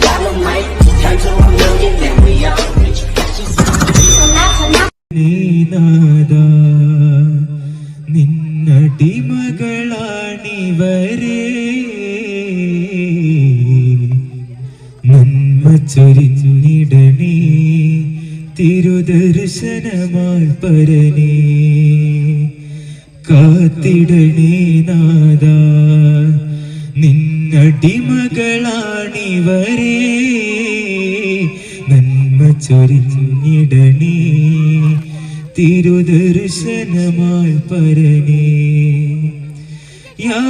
Dolomite, turn to a million, പരനേ. കാത്തിടണേ നാദ നിന്നടിമകളാണിവരെ നന്മ ചൊരിഞ്ഞിടണേ. തിരുദർശനമായി പരനേ യാ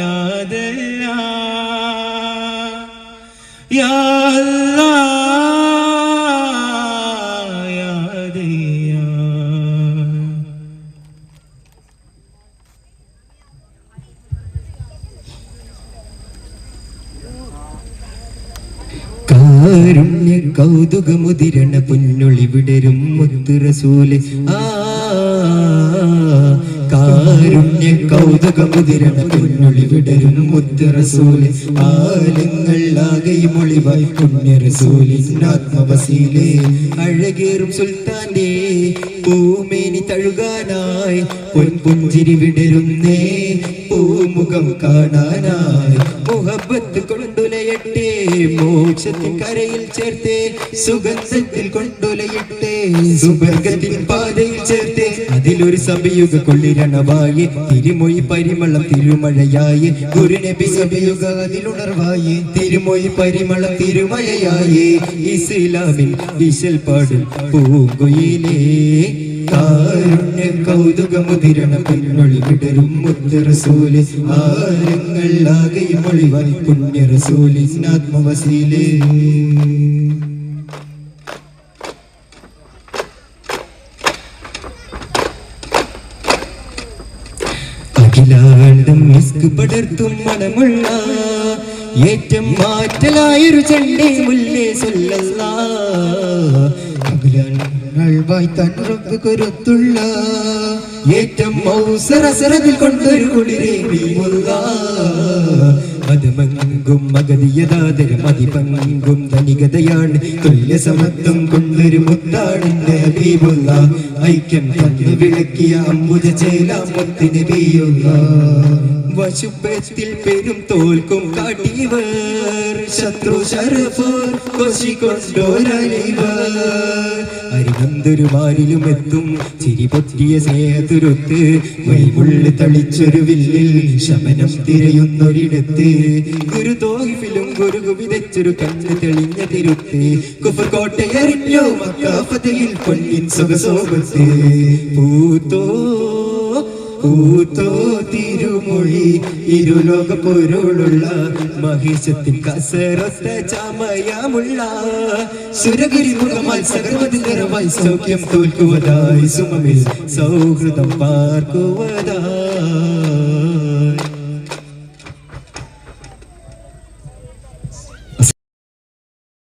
യാദല്ലാ യാ കാരുണ്യ കൗതുകമുതിരണ പൊന്നൊളി വിടരും മുത്ത് റസൂൽ. ആ കാരുണ്യ കൗതുകമുതിരണ പൊന്നൊളി വിടരും മുത്ത് റസൂൽ. ആലങ്ങൾ ആകെയും ഒളിവായി പുണ്യ റസൂലിൻ ആത്മവസീലേ അഴകേറും സുൽത്താന്റെ പൂമേനി തഴുകാനായി. പൊൻപുഞ്ചിരി വിടരുന്നേ പൂമുഖം കാണാനായി. മുഹബത്ത് കൊണ്ടുലയട്ടെ മോക്ഷത്തിൻ കരയിൽ ചേർത്തേ സുഗന്ധത്തിൽ കൊണ്ടുലയട്ടെ. സുബർഗത്തിൻ പാതയിൽ ചേർത്തേ അതിലൊരു സഭയുഗ കൊള്ളിരണവായി. തിരുമൊഴി പരിമളം തിരുമഴയായി. ഗുരുനബി സഭയുഗ അതിലുണർവായി. തിരുമൊഴി പരിമളം തിരുമഴയായി. ഇസ്ലാമിൻ വിശൽ പാടും പൂങ്കുയിലേ. കൗതുകമുതിരണ പിന്നൊളി വിടരും മുത്ത് റസൂൽ ആരങ്ങൾ ആകെയും ഒളിവായി പുണ്യ റസൂലിൻ ആത്മവസീലേ അഖിലാണ്ടം മിസ്ക് പടർത്തും മണമുള്ള ഏറ്റം മാറ്റലായൊരു ചണ്ടേ മുല്ലേ സൊല്ലല്ല. അഖിലാണ്ടായി തൻ റബ്ബ് കരുത്തുള്ള ഏറ്റം മൗസറസറതിൽ കൊണ്ടൊരു കുളിരേ മതമങ്കും അതിപങ്കും ധനികതയാണ്. തുല്യ സമത്വം കൊണ്ടൊരു മുത്താണിന്റെ ഹബീബുള്ള ഐക്യം തന്നു വിളക്കിയ അമ്പുജ ചേലാമത്തിന് ബിയുള്ള വശുപ്പത്തിൽ പെരും തോൽക്കും കാട്ടിവർ ശത്രു ശരഫർ എത്തും ചിരി പൊട്ടിയ സ്നേഹതുരുത്ത് വൈമുള്ളി തളിച്ചൊരു വില്ലിൽ ശമനം തിരയുന്നൊരിടത്ത്. ഗുരു തോഹിഫിലും ഗുരു വിതച്ചൊരു കണ്ണ് തെളിഞ്ഞ തിരുത്ത്. കുഫർ മക്കാഫതയിൽ പൊന്നിൻ സുഖസോപത്ത് പൂത്തോ പൂത്തോ തിരുമൊഴി ഇരുലോക പൊരുളുള്ള മഹേശത്തിൽ കസരത്ത ചമയമുള്ള സുരഗിരി മുഖമായി സകർവതികരമായി സൗഖ്യം തോൽക്കുവതായി സുമമിൽ സൗഹൃദം പാർക്കുവതായി